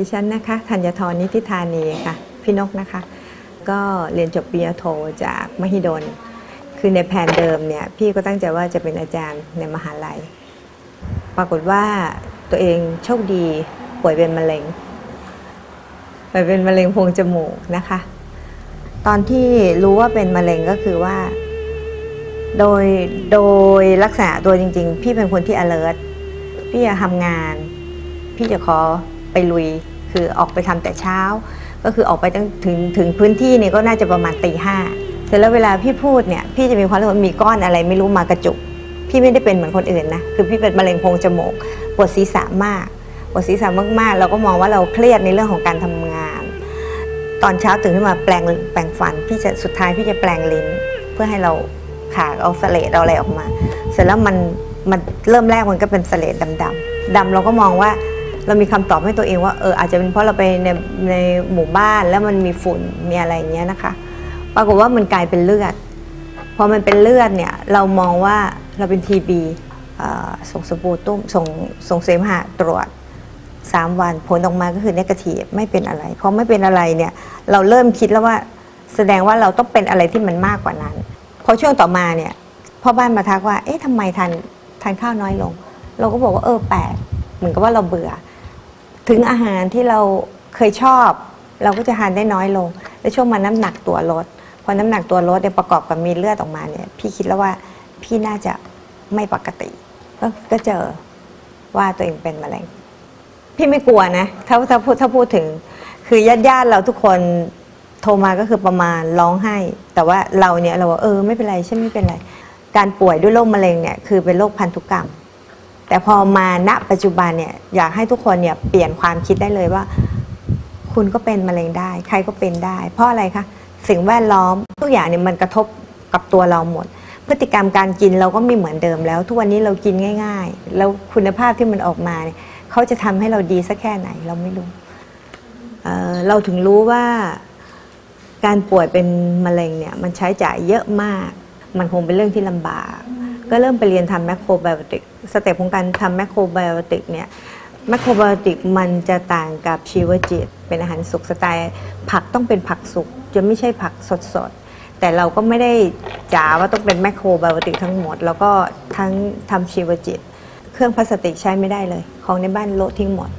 ดิฉันนะคะธัญทรนิติธานีค่ะ พี่นกนะคะ ก็เรียนจบปริญญาโทจากมหิดล คือในแผนเดิมเนี่ย พี่ก็ตั้งใจว่าจะเป็นอาจารย์ในมหาลัย ปรากฏว่าตัวเองโชคดีป่วยเป็นมะเร็งป่วยเป็นมะเร็งโพรงจมูกนะคะ ตอนที่รู้ว่าเป็นมะเร็งก็คือว่า โดยโดยลักษณะตัวจริง ๆ พี่เป็นคนที่ alert พี่จะทำงาน พี่จะขอไปลุย คือออกไปทำแต่เช้า ก็คือออกไปตั้งถึงถึงพื้นที่เนี่ยก็น่าจะประมาณตีห้าเสร็จแล้วเวลาพี่พูดเนี่ยพี่จะมีความรู้สึกมีก้อนอะไรไม่รู้มากระจุก พี่ไม่ได้เป็นเหมือนคนอื่นนะคือพี่เป็นมะเร็งโพรงจมูกปวดศีรษะมากปวดศีรษะมากๆ เราก็มองว่าเราเครียดในเรื่องของการทำงาน ตอนเช้าตื่นขึ้นมาแปลงแปลงฟันพี่จะสุดท้ายพี่จะแปลงลิ้น เพื่อให้เราขากเอาเสลดเอาอะไรออกมา เสร็จแล้วมันมันเริ่มแรกมันก็เป็นเสลดดำๆดำเราก็มองว่า เรามีคำตอบให้ตัวเองว่าเอออาจจะเป็นเพราะเราไปในในหมู่บ้านแล้วมันมีฝุ่นมีอะไรอย่างเงี้ยนะคะ ปรากฏว่ามันกลายเป็นเลือดพอมันเป็นเลือดเนี่ยเรามองว่าเราเป็นทีบีส่งสปูตุ้มส่งส่งเสมหะตรวจ 3 วันผลออกมาก็คือเนกาทีฟไม่เป็นอะไรพอไม่เป็นอะไรเนี่ยเราเริ่มคิดแล้วว่าแสดงว่าเราต้องเป็นอะไรที่มันมากกว่านั้น พอช่วงต่อมาเนี่ยพ่อบ้านมาทักว่า เอ๊ะทำไมทานทานข้าวน้อยลง เราก็บอกว่าเออแปลกเหมือนกับว่าเราเบื่อ ถึงอาหารที่เราเคยชอบ เราก็จะทานได้น้อยลง และช่วงมาน้ำหนักตัวลดพอน้ำหนักตัวลดเนี่ยประกอบกับมีเลือดออกมาเนี่ย พี่คิดแล้วว่าพี่น่าจะไม่ปกติ ก็เจอว่าตัวเองเป็นมะเร็งพี่ไม่กลัวนะถ้าถ้าพูดถ้าพูดถึง คือญาติญาติๆเราทุกคนโทรมาก็คือประมาณร้องไห้ แต่ว่าเราเนี่ยเราว่าเออไม่เป็นไรฉันไม่เป็นไร การป่วยด้วยโรคมะเร็งเนี่ยคือเป็นโรคพันธุกรรม แต่พอมาณปัจจุบันเนี่ยอยากให้ทุกคนเนี่ยเปลี่ยนความคิดได้เลยว่า คุณก็เป็นมะเร็งได้ ใครก็เป็นได้ เพราะอะไรคะสิ่งแวดล้อมทุกอย่างเนี่ยมันกระทบกับตัวเราหมด พฤติกรรมการกินเราก็ไม่เหมือนเดิมแล้ว ทุกวันนี้เรากินง่าย ๆ แล้วคุณภาพที่มันออกมาเนี่ยเขาจะทำให้เราดีสักแค่ไหนเราไม่รู้เเราถึงรู้ว่าการป่วยเป็นมะเร็งเนี่ยมันใช้จ่ายเยอะมาก มันคงเป็นเรื่องที่ลำบาก ก็เริ่มไปเรียนทำแมคโครไบโอติกสเต็ปของการทำแมคโครไบโอติกเนี่ยแมคโครไบโอติกมันจะต่างกับชีวจิต เป็นอาหารสุกสไตล์ ผักต้องเป็นผักสุกจะไม่ใช่ผักสดๆ แต่เราก็ไม่ได้จ๋าว่าต้องเป็นแมคโครไบโอติกทั้งหมด แล้วก็ทั้งทำชีวจิต เครื่องพลาสติกใช้ไม่ได้เลย ของในบ้านโละทิ้งหมด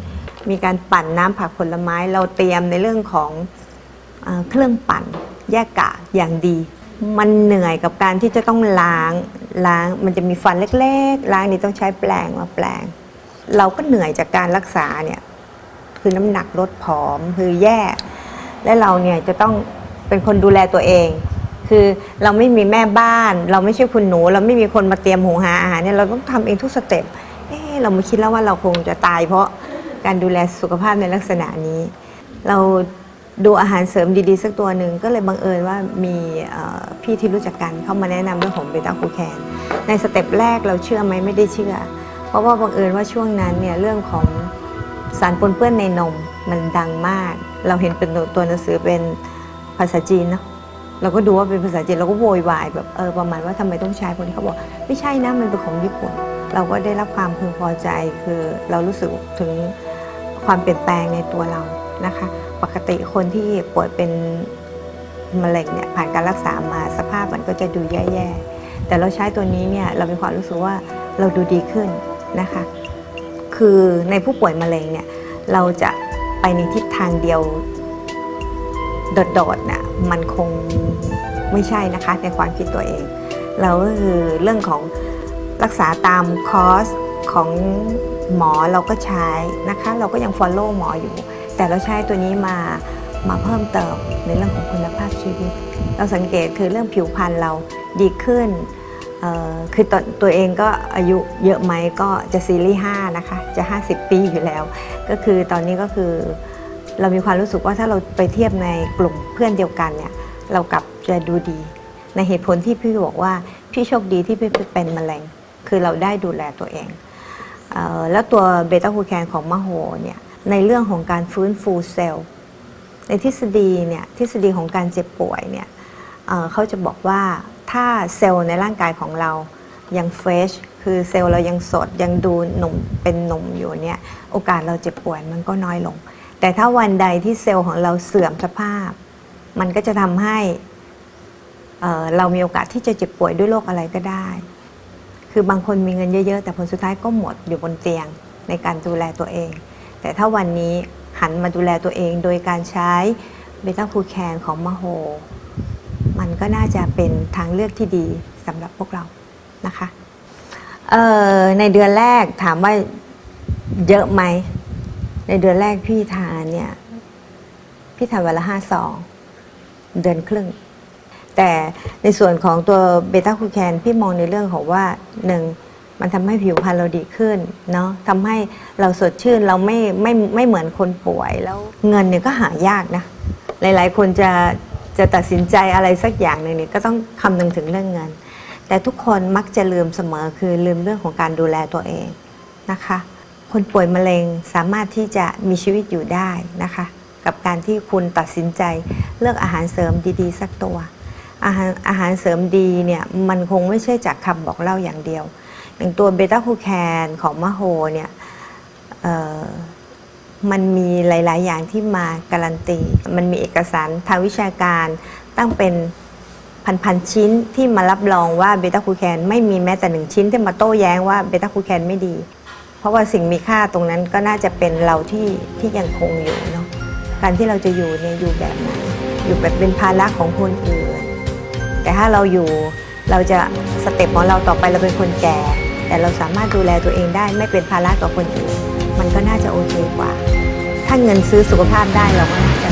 มีการปั่นน้ำผักผลไม้เราเตรียมในเรื่องของเอเครื่องปั่นแยกกากอย่างดี มันเหนื่อยกับการที่จะต้องล้างล้างมันจะมีฟันเล็กๆ ล้างนี่ต้องใช้แปลงมาแปลง เราก็เหนื่อยจากการรักษาเนี่ยคือน้ำหนักลดผอมคือแย่ และเราเนี่ยจะต้องเป็นคนดูแลตัวเอง คือเราไม่มีแม่บ้าน เราไม่ใช่คุณหนู เราไม่มีคนมาเตรียมหุงหาอาหารเนี่ยเราต้องทำเองทุกสเต็ปเอ๊เราไม่คิดแล้วว่าเราคงจะตายเพราะการดูแลสุขภาพในลักษณะนี้ เราดูอาหารเสริมดีๆ สักตัวหนึ่งก็เลยบังเอิญว่ามี พี่ที่รู้จักกันเข้ามาแนะนำเรื่องของเบต้าคูแคนในสเต็ปแรกเราเชื่อไหมไม่ได้เชื่อ เพราะว่าบังเอิญว่าช่วงนั้นเนี่ยเรื่องของสารปนเปื้อนในนมมันดังมาก เราเห็นเป็นตัวตัวหนังสือเป็นภาษาจีนเนาะเราก็ดูว่าเป็นภาษาจีนเราก็โวยวายแบบเออประมาณว่าทำไมต้องใช้คนที่เขาบอกไม่ใช่นะมันเป็นของญี่ปุ่น เราก็ได้รับความพึงพอใจคือเรารู้สึกถึงความเปลี่ยนแปลงในตัวเรานะคะ ปกติคนที่ป่วยเป็น มะเร็งเนี่ยผ่านการรักษามาสภาพมันก็จะดูแย่ๆ แต่เราใช้ตัวนี้เนี่ยเรามีความรู้สึกว่าเราดูดีขึ้นนะคะ คือในผู้ป่วยมะเร็งเนี่ยเราจะไปในทิศทางเดียวโดดๆเนี่ยมันคงไม่ใช่นะคะในความคิดตัวเอง เราก็คือเรื่องของรักษาตามคอร์สของหมอเราก็ใช้นะคะ เราก็ยัง follow หมออยู่ แต่เราใช้ตัวนี้มา มาเพิ่มเติมในเรื่องของคุณภาพชีวิต เราสังเกตคือเรื่องผิวพรรณเราดีขึ้นคือตตัวเองก็อายุเยอะไหมก็จะซีรีส์5นะคะจะ 50 ปีอยู่แล้ว ก็คือตอนนี้ก็คือเรามีความรู้สึกว่าถ้าเราไปเทียบในกลุ่มเพื่อนเดียวกันเนี่ยเรากลับจะดูดี ในเหตุผลที่พี่บอกว่าพี่โชคดีที่พี่เป็นมะเร็ง คือเราได้ดูแลตัวเองเออแล้วตัวเบต้าคูแคนของมะโหเนี่ยในเรื่องของการฟื้นฟูเซลล์ ในทฤษฎีเนี่ยทฤษฎีของการเจ็บป่วยเนี่ยเเขาจะบอกว่าถ้าเซลล์ในร่างกายของเรายังเฟรชคือเซลล์เรายังสดยังดูหนุ่มเป็นหนุ่มอยู่เนี่ยโอกาสเราเจ็บป่วยมันก็น้อยลง แต่ถ้าวันใดที่เซลล์ของเราเสื่อมสภาพ มันก็จะทำให้เเรามีโอกาสที่จะเจ็บป่วยด้วยโรคอะไรก็ได้ คือบางคนมีเงินเยอะ ๆ แต่ผลสุดท้ายก็หมดอยู่บนเตียงในการดูแลตัวเอง แต่ถ้าวันนี้ หันมาดูแลตัวเองโดยการใช้เบต้าคูแคนของมะโฮมันก็น่าจะเป็นทางเลือกที่ดีสำหรับพวกเรานะคะในเดือนแรกถามว่าเยอะไหม ในเดือนแรกพี่ทานเนี่ย พี่ทานวันละห้าซองเดือนครึ่ง แต่ในส่วนของตัวเบต้าคูแคนพี่มองในเรื่องของว่าหนึ่ง มันทำให้ผิวพรรณเราดีขึ้นเนาะทำให้เราสดชื่นเราไม่ไม่ไม่เหมือนคนป่วยแล้วเงินเนี่ยก็หายากนะ หลาย ๆ คนจะจะตัดสินใจอะไรสักอย่างหนึ่งเนี่ยก็ต้องคำนึงถึงเรื่องเงิน แต่ทุกคนมักจะลืมเสมอคือลืมเรื่องของการดูแลตัวเองนะคะ คนป่วยมะเร็งสามารถที่จะมีชีวิตอยู่ได้นะคะ กับการที่คุณตัดสินใจเลือกอาหารเสริมดีๆ สักตัวอาหารอาหารเสริมดีเนี่ยมันคงไม่ใช่จากคำบอกเล่าอย่างเดียว อย่างตัวเบต้าคูแคนของมะโฮเนี่ยมันมีหลาย ๆ อย่างที่มาการันตี มันมีเอกสารทางวิชาการตั้งเป็นพันๆชิ้นที่มารับรองว่าเบต้าคูแคนไม่มีแม้แต่หนึ่งชิ้นที่มาโต้แย้งว่าเบต้าคูแคนไม่ดี เพราะว่าสิ่งมีค่าตรงนั้นก็น่าจะเป็นเราที่ที่ยังคงอยู่เนาะการที่เราจะอยู่เนี่ยอยู่แบบไหนอยู่แบบเป็นภาระของคนอื่นแต่ถ้าเราอยู่เราจะสเต็ปของเราต่อไปเราเป็นคนแก่ แต่เราสามารถดูแลตัวเองได้ไม่เป็นภาระต่อคนอื่น มันก็น่าจะโอเคกว่า ถ้าเงินซื้อสุขภาพได้เราก็น่าจะ